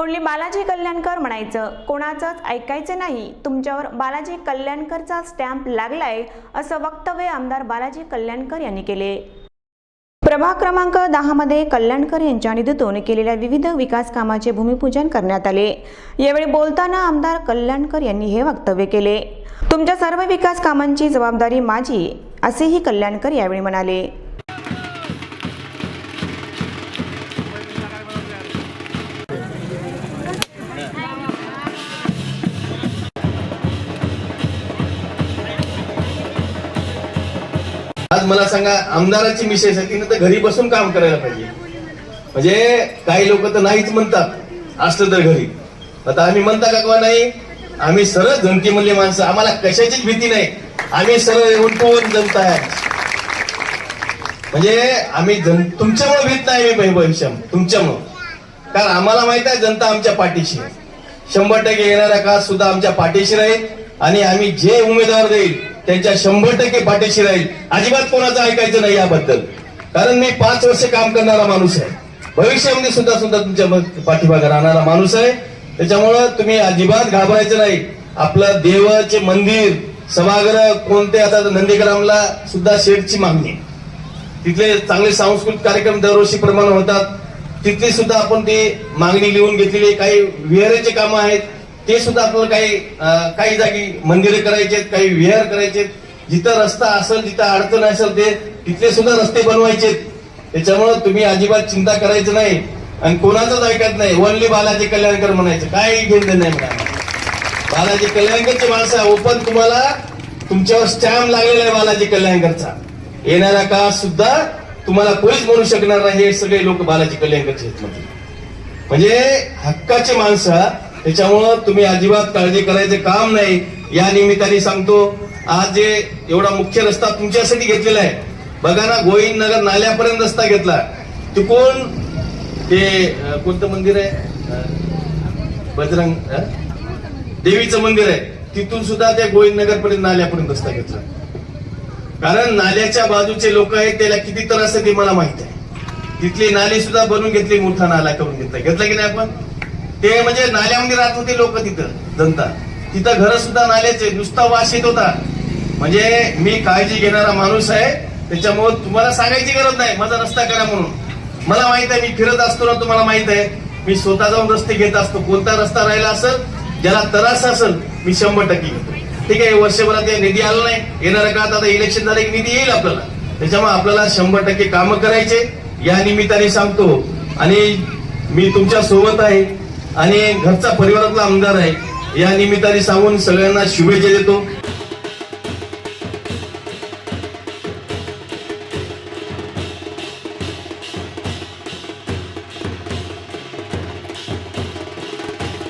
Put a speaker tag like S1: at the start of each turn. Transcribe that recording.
S1: Only Balaji Kalyankar म्हणायचं. कोणाचंच ऐकायचं नाही. तुमच्यावर बालाजी कल्याणकरचा स्टॅम्प लागलाय असं वक्तव्य आमदार बालाजी कल्याणकर यांनी केले. प्रभाग क्रमांक दहामध्ये कल्याणकर यांच्या निधीतून केलेल्या विविध विकास कामाचे भूमिपूजन करण्यात आले. यावेळी बोलताना आमदार कल्याणकर यांनी हे वक्तव्य केले. तुमच्या सर्व विकास कामांची जबाबदारी माझी असेही कल्याणकर यावेळी म्हणाले.
S2: मला सांगा आमदाराची मिसेस आहे तिने तर घरी बसून काम करायला पाहिजे. म्हणजे काही लोक तर नाहीच म्हणतात असलं तर घरी. आता आम्ही म्हणता का किंवा नाही? आम्ही सरळ धमकी म्हणले माणसं आम्हाला कशाचीच भीती नाही. आम्ही सरळ उलटून जनता आहे म्हणजे आम्ही जन तुमच्यामुळे भीत नाही मी भविष्य तुमच्यामुळं. कारण आम्हाला माहीत आहे जनता आमच्या पाठीशी आहे. शंभर टक्के येणाऱ्या काळात सुद्धा आमच्या पाठीशी राहील आणि आम्ही जे उमेदवार देईल त्यांच्या शंभर टक्के पाठीशी राहील. अजिबात कोणाचं ऐकायचं नाही याबद्दल. कारण मी पाच वर्ष काम करणारा माणूस आहे. भविष्यामध्ये सुद्धा सुद्धा तुमच्या पाठीमागे राहणारा माणूस आहे. त्याच्यामुळं तुम्ही अजिबात घाबरायचं नाही. आपलं देवाचे मंदिर सभागृह कोणते आता नंदीग्रामला सुद्धा शेडची मागणी. तिथले चांगले सांस्कृतिक कार्यक्रम दरवर्षी प्रमाण होतात. तिथली सुद्धा आपण ती मागणी लिहून घेतलेली आहे. काही विहरेचे कामं आहेत. ते सुद्धा आपल्याला काही काही जागी मंदिरे करायचे आहेत, काही विहार करायचे आहेत. जिथं रस्ता असेल जिथं अडचण असेल ते तिथले सुद्धा रस्ते बनवायचे त्याच्यामुळं तुम्ही अजिबात चिंता करायचं नाही आणि कोणाचंच ऐकत नाही. वनली बालाजी कल्याणकर म्हणायचं. काही घेणं नाही म्हणा बालाजी कल्याणकरची माणसं ओपन तुम्हाला तुमच्यावर स्टॅम्प लागलेला आहे बालाजी कल्याणकरचा. येणाऱ्या काळात सुद्धा तुम्हाला कोणीच म्हणू शकणार नाही हे सगळे लोक बालाजी कल्याणकरचे आहेत. म्हणजे हक्काचे माणसं त्याच्यामुळं तुम्ही अजिबात काळजी करायचं काम नाही. या निमित्ताने सांगतो आज जे एवढा मुख्य रस्ता तुमच्यासाठी घेतलेला आहे बघा ना गोविंद नगर नाल्यापर्यंत रस्ता घेतला. चुकून ते कोणतं मंदिर आहे? बजरंग देवीचं मंदिर आहे. तिथून सुद्धा त्या गोविंदनगर पर्यंत नाल्यापर्यंत रस्ता घेतला. कारण नाल्याच्या बाजूचे लोक आहेत त्याला किती त्रास आहे ते मला माहीत आहे. तिथली नाले सुद्धा बनवून घेतली मोठा नाला करून घेतला. घेतला की नाही आपण? ते म्हणजे नाल्यामध्ये राहत होते लोक तिथं जनता. तिथं घर सुद्धा नाल्याचे नुसता वास येत होता. म्हणजे मी काळजी घेणारा माणूस आहे त्याच्यामुळे तुम्हाला सांगायची गरज नाही माझा रस्ता करा म्हणून. मला माहीत आहे मी फिरत असतो ना तुम्हाला माहीत आहे. मी स्वतः जाऊन रस्ते घेत असतो. कोणता रस्ता राहिला असेल ज्याला त्रास असेल मी शंभर टक्के घेतो. ठीक आहे वर्षभरात हे निधी आला नाही. येणाऱ्या काळात आता इलेक्शन झालं की निधी येईल आपल्याला. त्याच्यामुळे आपल्याला शंभर टक्के कामं करायचे. या निमित्ताने सांगतो. आणि मी तुमच्यासोबत आहे. आणि घरचा परिवारातला आमदार आहे. या निमित्ताने सांगून सगळ्यांना शुभेच्छा देतो.